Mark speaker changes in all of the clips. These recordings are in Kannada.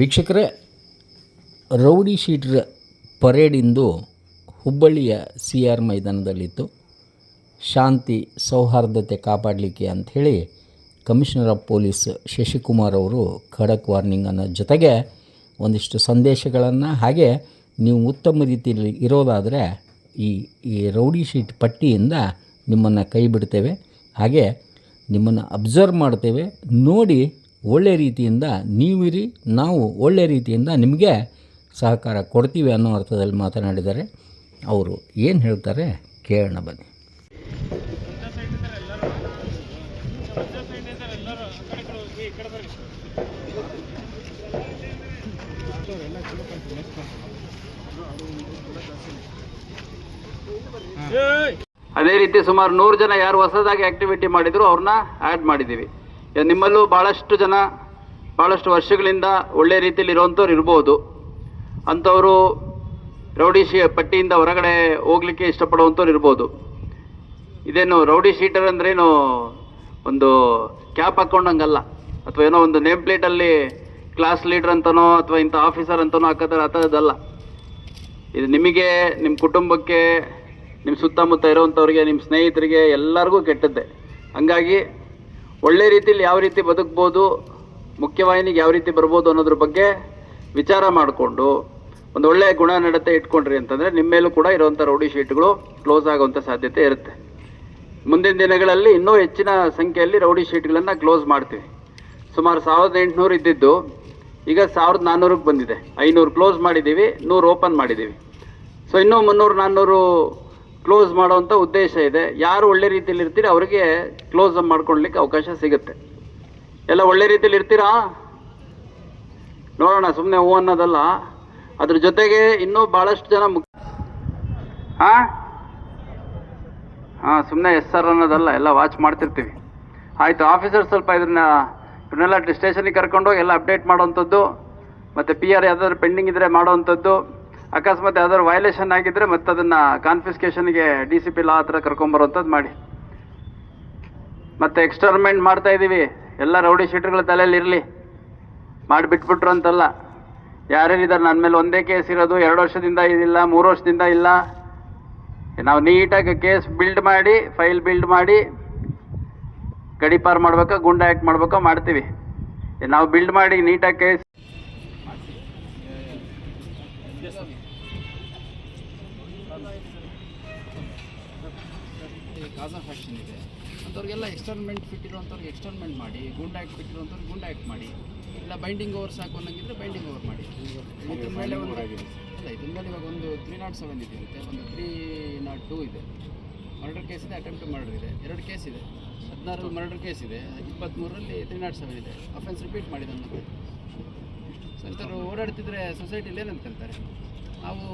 Speaker 1: ವೀಕ್ಷಕರೇ, ರೌಡಿ ಶೀಟ್ರ ಪರೇಡ್ ಇಂದು ಹುಬ್ಬಳ್ಳಿಯ ಸಿ ಆರ್ ಮೈದಾನದಲ್ಲಿತ್ತು. ಶಾಂತಿ, ಸೌಹಾರ್ದತೆ ಕಾಪಾಡಲಿಕ್ಕೆ ಅಂಥೇಳಿ ಕಮಿಷನರ್ ಆಫ್ ಪೊಲೀಸ್ ಶಶಿಕುಮಾರ್ ಅವರು ಖಡಕ್ ವಾರ್ನಿಂಗ್ ಅನ್ನೋ ಜೊತೆಗೆ ಒಂದಿಷ್ಟು ಸಂದೇಶಗಳನ್ನು ಹಾಗೆ ನೀವು ಉತ್ತಮ ರೀತಿಯಲ್ಲಿ ಇರೋದಾದರೆ ಈ ಈ ರೌಡಿ ಶೀಟ್ ಪಟ್ಟಿಯಿಂದ ನಿಮ್ಮನ್ನು ಕೈ ಬಿಡ್ತೇವೆ. ಹಾಗೆ ನಿಮ್ಮನ್ನು ಅಬ್ಸರ್ವ್ ಮಾಡ್ತೇವೆ. ನೋಡಿ ಒಳ್ಳೆ ರೀತಿಯಿಂದ ನೀವಿರಿ, ನಾವು ಒಳ್ಳೆ ರೀತಿಯಿಂದ ನಿಮಗೆ ಸಹಕಾರ ಕೊಡ್ತೀವಿ ಅನ್ನೋ ಅರ್ಥದಲ್ಲಿ ಮಾತನಾಡಿದ್ದಾರೆ ಅವರು ಏನು ಹೇಳ್ತಾರೆ ಕೇಳೋಣ ಬನ್ನಿ.
Speaker 2: ಅದೇ ರೀತಿ ಸುಮಾರು ನೂರು ಜನ ಯಾರು ಹೊಸದಾಗಿ ಆಕ್ಟಿವಿಟಿ ಮಾಡಿದ್ರು ಅವ್ರನ್ನ ಆ್ಯಡ್ ಮಾಡಿದ್ದೀವಿ. ನಿಮ್ಮಲ್ಲೂ ಭಾಳಷ್ಟು ಜನ ಭಾಳಷ್ಟು ವರ್ಷಗಳಿಂದ ಒಳ್ಳೆ ರೀತಿಯಲ್ಲಿ ಇರುವಂಥವ್ರು ಇರ್ಬೋದು. ಅಂಥವರು ರೌಡಿ ಶೀ, ಪಟ್ಟಿಯಿಂದ ಹೊರಗಡೆ ಹೋಗ್ಲಿಕ್ಕೆ ಇಷ್ಟಪಡುವಂಥವ್ರು ಇರ್ಬೋದು. ಇದೇನು ರೌಡಿ ಶೀಟರ್ ಅಂದ್ರೇನು ಒಂದು ಕ್ಯಾಪ್ ಹಾಕ್ಕೊಂಡಂಗಲ್ಲ ಅಥವಾ ಏನೋ ಒಂದು ನೇಮ್ ಪ್ಲೇಟಲ್ಲಿ ಕ್ಲಾಸ್ ಲೀಡರ್ ಅಂತನೋ, ಅಥವಾ ಇಂಥ ಆಫೀಸರ್ ಅಂತನೋ ಹಾಕೋದ್ರೆ ಆ ಥರದ್ದಲ್ಲ. ಇದು ನಿಮಗೆ, ನಿಮ್ಮ ಕುಟುಂಬಕ್ಕೆ, ನಿಮ್ಮ ಸುತ್ತಮುತ್ತ ಇರೋವಂಥವ್ರಿಗೆ, ನಿಮ್ಮ ಸ್ನೇಹಿತರಿಗೆ ಎಲ್ಲರಿಗೂ ಕೆಟ್ಟದ್ದೆ. ಹಂಗಾಗಿ ಒಳ್ಳೆ ರೀತಿಯಲ್ಲಿ ಯಾವ ರೀತಿ ಬದುಕ್ಬೋದು, ಮುಖ್ಯವಾಹಿನಿಗೆ ಯಾವ ರೀತಿ ಬರ್ಬೋದು ಅನ್ನೋದ್ರ ಬಗ್ಗೆ ವಿಚಾರ ಮಾಡಿಕೊಂಡು, ಒಂದು ಒಳ್ಳೆಯ ಗುಣ ನಡತೆ ಇಟ್ಕೊಂಡ್ರಿ ಅಂತಂದರೆ ನಿಮ್ಮ ಮೇಲೂ ಕೂಡ ಇರುವಂಥ ರೌಡಿ ಶೀಟ್ಗಳು ಕ್ಲೋಸ್ ಆಗುವಂಥ ಸಾಧ್ಯತೆ ಇರುತ್ತೆ. ಮುಂದಿನ ದಿನಗಳಲ್ಲಿ ಇನ್ನೂ ಹೆಚ್ಚಿನ ಸಂಖ್ಯೆಯಲ್ಲಿ ರೌಡಿ ಶೀಟ್ಗಳನ್ನು ಕ್ಲೋಸ್ ಮಾಡ್ತೀವಿ. ಸುಮಾರು ಸಾವಿರದ ಎಂಟುನೂರು ಇದ್ದಿದ್ದು, ಈಗ ಸಾವಿರದ ನಾನ್ನೂರಕ್ಕೆ ಬಂದಿದೆ. ಐನೂರು ಕ್ಲೋಸ್ ಮಾಡಿದ್ದೀವಿ, ನೂರು ಓಪನ್ ಮಾಡಿದ್ದೀವಿ. ಸೊ, ಇನ್ನೂ ಮುನ್ನೂರು ನಾನ್ನೂರು ಕ್ಲೋಸ್ ಮಾಡೋವಂಥ ಉದ್ದೇಶ ಇದೆ. ಯಾರು ಒಳ್ಳೆ ರೀತಿಯಲ್ಲಿ ಇರ್ತೀರಿ ಅವರಿಗೆ ಕ್ಲೋಸ್ ಮಾಡ್ಕೊಳ್ಲಿಕ್ಕೆ ಅವಕಾಶ ಸಿಗುತ್ತೆ. ಎಲ್ಲ ಒಳ್ಳೆ ರೀತಿಯಲ್ಲಿ ಇರ್ತೀರಾ? ನೋಡೋಣ ಸುಮ್ಮನೆ ಹೂ ಅನ್ನೋದಲ್ಲ. ಅದ್ರ ಜೊತೆಗೆ ಇನ್ನೂ ಭಾಳಷ್ಟು ಜನ ಮುಕ್ ಹಾಂ ಹಾಂ ಸುಮ್ಮನೆ ಎಸ್ ಆರ್ ಅನ್ನೋದಲ್ಲ, ಎಲ್ಲ ವಾಚ್ ಮಾಡ್ತಿರ್ತೀವಿ. ಆಯಿತು ಆಫೀಸರ್ ಸ್ವಲ್ಪ ಇದನ್ನ ಇವನ್ನೆಲ್ಲ ಸ್ಟೇಷನಿಗೆ ಕರ್ಕೊಂಡೋಗಿ ಎಲ್ಲ ಅಪ್ಡೇಟ್ ಮಾಡೋವಂಥದ್ದು, ಮತ್ತು ಪಿ ಆರ್ ಯಾವ್ದಾದ್ರು ಪೆಂಡಿಂಗ್ ಇದ್ದರೆ ಮಾಡೋವಂಥದ್ದು. ಅಕಸ್ಮಾತ್ ಯಾವ್ದಾದ್ರು ವೈಲೇಷನ್ ಆಗಿದ್ರೆ ಮತ್ತೆ ಅದನ್ನ ಕಾನ್ಫಿಸ್ಕೇಷನ್ಗೆ ಡಿ ಸಿ ಪಿ ಲಾ ಹತ್ರ ಕರ್ಕೊಂಬರುವಂಥದ್ದು ಮಾಡಿ. ಮತ್ತೆ ಎಕ್ಸ್ಟರ್ಮೆಂಟ್ ಮಾಡ್ತಾ ಇದ್ದೀವಿ ಎಲ್ಲ ರೌಡಿ ಶೀಟ್ಗಳ ತಲೆಯಲ್ಲಿ ಇರಲಿ. ಮಾಡಿ ಬಿಟ್ಬಿಟ್ರು ಅಂತಲ್ಲ ಯಾರ್ಯಾರಿದ್ದಾರೆ ನನ್ನ ಮೇಲೆ ಒಂದೇ ಕೇಸ್ ಇರೋದು. ಎರಡು ವರ್ಷದಿಂದ ಇದಿಲ್ಲ, ಮೂರು ವರ್ಷದಿಂದ ಇಲ್ಲ. ನಾವು ನೀಟಾಗಿ ಕೇಸ್ ಬಿಲ್ಡ್ ಮಾಡಿ ಫೈಲ್ ಬಿಲ್ಡ್ ಮಾಡಿ ಗಡಿಪಾರ್ ಮಾಡ್ಬೇಕಾ, ಗುಂಡ ಆ್ಯಕ್ಟ್ ಮಾಡ್ಬೇಕಾ ಮಾಡ್ತೀವಿ. ನಾವು ಬಿಲ್ಡ್ ಮಾಡಿ, ನೀಟಾಗಿ ಕೇಸ್
Speaker 3: ಕಾಸಾ ಫ್ಯಾಕ್ಷನ್ ಇದೆ. ಅಂಥವ್ರಿಗೆಲ್ಲ ಎಕ್ಸ್ಟರ್ಮೆಂಟ್ ಫಿಟ್ ಇರುವಂಥವ್ರಿಗೆ ಎಕ್ಸ್ಟರ್ಮೆಂಟ್ ಮಾಡಿ ಗುಂಡ್ ಆ್ಯಕ್ಟ್ ಫಿಟ್ ಇರುವಂಥವ್ರಿಗೆ ಗುಂಡ್ ಆ್ಯಕ್ಟ್ ಮಾಡಿ. ಇಲ್ಲ ಬೈಂಡಿಂಗ್ ಓವರ್ ಸಾಕು ಅನ್ನೋಂಗಿದ್ರೆ ಬೈಂಡಿಂಗ್ ಓವರ್ ಮಾಡಿ. ಇದ್ರ ಮೇಲೆ ಒಂದು ಇದ್ರ ಮೇಲೆ ಇವಾಗ ಒಂದು ತ್ರೀ ನಾಟ್ ಸೆವೆನ್ ಇದೆಯಂತೆ ಒಂದು ತ್ರೀ ನಾಟ್ ಟೂ ಇದೆ. ಮರ್ಡರ್ ಕೇಸ್ ಇದೆ ಅಟೆಂಪ್ಟ್ ಮರ್ಡರ್ ಇದೆ. ಎರಡು ಕೇಸ್ ಇದೆ. ಹದಿನಾರು ಮರ್ಡರ್ ಕೇಸ್ ಇದೆ. ಇಪ್ಪತ್ತ್ಮೂರರಲ್ಲಿ ತ್ರೀ ನಾಟ್ ಸೆವೆನ್ ಇದೆ. ಅಫೆನ್ಸ್ ರಿಪೀಟ್ ಮಾಡಿದೆ ಅನ್ನೋದು ಸೊ ಇಂಥವ್ರು ಓಡಾಡ್ತಿದ್ರೆ ಸೊಸೈಟಿಲಿ ಏನಂತ ಅನ್ಕೊಂತಾರೆ ನಾವು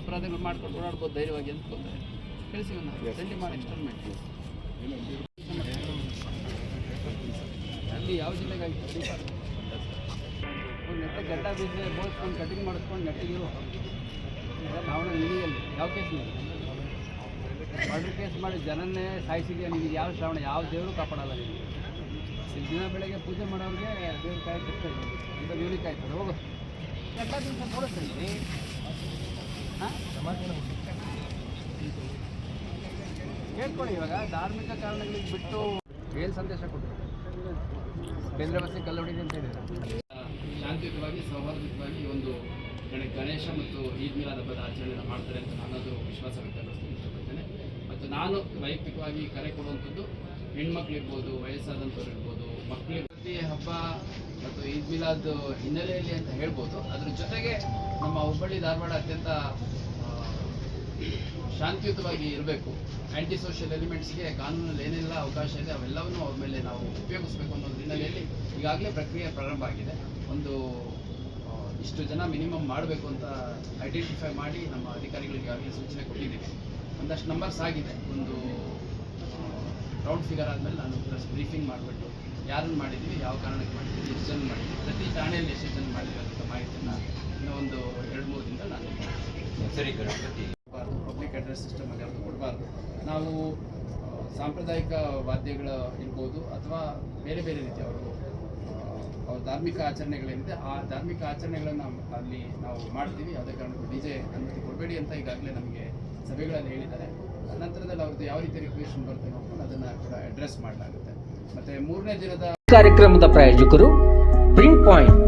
Speaker 3: ಅಪರಾಧಗಳು ಮಾಡ್ಕೊಂಡು ಓಡಾಡ್ಬೋದು ಧೈರ್ಯವಾಗಿ ಅಂದ್ಕೊತಾರೆ ಕಳಿಸಿ ಸೆಂಡಿ ಮಾಡಿ ಎಕ್ಸ್ಟರ್ಮೆಂಟ್ ಅಲ್ಲಿ ಯಾವ ಜಿಲ್ಲೆಗಾಗಿ ನೆಟ್ಟ ಗಡ್ಡ ಬೀಜ ಬೋಳ್ಸ್ಕೊಂಡು ಕಟಿಂಗ್ ಮಾಡಿಸ್ಕೊಂಡು ನೆಟ್ಟಿಗಿರು. ನಾವು ನಿನಗೆಲ್ಲಿ ಯಾವ ಕೇಸ್ ನೀವು ಮರ್ಡರ್ ಕೇಸ್ ಮಾಡಿ ಜನನ್ನೇ ಸಾಯಿಸಿದೆಯಾ ನಿಮಗೆ ಯಾವ ಶ್ರಾವಣ? ಯಾವ ದೇವರು ಕಾಪಾಡಲ್ಲ ನಿಮಗೆ ಇಲ್ಲಿ ದಿನ ಬೆಳಗ್ಗೆ ಪೂಜೆ ಮಾಡೋರಿಗೆ ದೇವ್ರ ಕಾಯಿ ಕೊಡ್ತಾರೆ ಅಂತ ದೇವ್ರಿಗೆ ಕಾಯ್ತಾರೆ ಹೋಗು. ಗಡ್ಡ ಬೀಜ ಕೊಡುತ್ತೆ ಹಾಂ ಕೇಳ್ಕೊಳ್ಳಿ, ಇವಾಗ ಧಾರ್ಮಿಕ ಕಾರಣಗಳಿಗೆ ಬಿಟ್ಟು ಏನು ಸಂದೇಶ ಕೊಟ್ಟರು ಕಲ್ಲು ಹೊಡಿದೆ ಅಂತ ಹೇಳಿದ್ರು. ಶಾಂತಿಯುತವಾಗಿ, ಸೌಹಾರ್ದಯುತವಾಗಿ ಒಂದು ಗಣ- ಗಣೇಶ ಮತ್ತು ಈದ್ ಮಿಲಾದ್ ಹಬ್ಬದ ಆಚರಣೆಯನ್ನು ಮಾಡ್ತಾರೆ ಅಂತ ನಾನದು ವಿಶ್ವಾಸ ವ್ಯಕ್ತಪಡಿಸಲು ಇಷ್ಟಪಡ್ತೇನೆ ಮತ್ತು ನಾನು ವೈಯಕ್ತಿಕವಾಗಿ ಕರೆ ಕೊಡುವಂಥದ್ದು ಹೆಣ್ಮಕ್ಳಿರ್ಬೋದು ವಯಸ್ಸಾದಂಥವ್ರು ಇರ್ಬೋದು ಪ್ರತಿ ಹಬ್ಬ ಮತ್ತು ಈದ್ ಮಿಲಾದ್ ಹಿನ್ನೆಲೆಯಲ್ಲಿ ಅಂತ ಹೇಳ್ಬೋದು. ಅದ್ರ ಜೊತೆಗೆ ನಮ್ಮ ಹುಬ್ಬಳ್ಳಿ ಧಾರವಾಡ ಅತ್ಯಂತ ಶಾಂತಿಯುತವಾಗಿ ಇರಬೇಕು. ಆ್ಯಂಟಿ ಸೋಷಿಯಲ್ ಎಲಿಮೆಂಟ್ಸ್ಗೆ ಕಾನೂನಲ್ಲಿ ಏನೆಲ್ಲ ಅವಕಾಶ ಇದೆ, ಅವೆಲ್ಲವನ್ನು ಅವ್ರ ಮೇಲೆ ನಾವು ಉಪಯೋಗಿಸ್ಬೇಕು ಅನ್ನೋ ಹಿನ್ನೆಲೆಯಲ್ಲಿ ಈಗಾಗಲೇ ಪ್ರಕ್ರಿಯೆ ಪ್ರಾರಂಭ ಆಗಿದೆ. ಒಂದು ಇಷ್ಟು ಜನ ಮಿನಿಮಮ್ ಮಾಡಬೇಕು ಅಂತ ಐಡೆಂಟಿಫೈ ಮಾಡಿ ನಮ್ಮ ಅಧಿಕಾರಿಗಳಿಗೆ ಈಗಾಗಲೇ ಸೂಚನೆ ಕೊಟ್ಟಿದ್ದೀವಿ. ಒಂದಷ್ಟು ನಂಬರ್ಸ್ ಆಗಿದೆ. ಒಂದು ರೌಂಡ್ ಫಿಗರ್ ಆದಮೇಲೆ ನಾನು ಪ್ಲಸ್ ಬ್ರೀಫಿಂಗ್ ಮಾಡಿಬಿಟ್ಟು ಯಾರನ್ನು ಮಾಡಿದ್ದೀವಿ, ಯಾವ ಕಾರಣಕ್ಕೆ ಮಾಡಿದ್ದೀವಿ, ಎಷ್ಟು ಜನ ಮಾಡಿದ್ದೀವಿ, ಪ್ರತಿ ಠಾಣೆಯಲ್ಲಿ ಎಷ್ಟು ಜನ ಮಾಡಿದ್ದೀವಿ ಅಂತ ಮಾಹಿತಿಯನ್ನು ಇನ್ನೂ ಒಂದು ಎರಡು ಮೂರು ದಿನದಲ್ಲಿ ನಾನು ಸರಿ ಪಬ್ಲಿಕ್ ಅಡ್ರೆಸ್ ಸಿಸ್ಟಮ್ ಆಗಿ ಯಾವುದು ಕೊಡಬಾರ್ದು. ನಾವು ಸಾಂಪ್ರದಾಯಿಕ ವಾದ್ಯಗಳು ಇರ್ಬೋದು ಅಥವಾ ಬೇರೆ ಬೇರೆ ರೀತಿ ಅವರು ಅವ್ರ ಧಾರ್ಮಿಕ ಆಚರಣೆಗಳೇನಿದೆ ಆ ಧಾರ್ಮಿಕ ಆಚರಣೆಗಳನ್ನು ಅಲ್ಲಿ ನಾವು ಮಾಡ್ತೀವಿ. ಯಾವುದೇ ಕಾರಣಕ್ಕೂ ಡಿ ಜೆ ಅನುಮತಿ ಕೊಡಬೇಡಿ ಅಂತ ಈಗಾಗಲೇ ನಮಗೆ ಸಭೆಗಳಲ್ಲಿ ಹೇಳಿದ್ದಾರೆ. ನಂತರದಲ್ಲಿ ಅವ್ರದ್ದು ಯಾವ ರೀತಿ ರಿಕ್ವೆಷನ್ ಬರುತ್ತೆ ನೋಡ್ಕೊಂಡು ಅದನ್ನು ಕೂಡ ಅಡ್ರೆಸ್ ಮಾಡಲಾಗುತ್ತೆ. ಮತ್ತು ಮೂರನೇ ದಿನದ
Speaker 4: ಕಾರ್ಯಕ್ರಮದ ಪ್ರಾಯೋಜಕರು ಪ್ರಿಂಟ್ ಪಾಯಿಂಟ್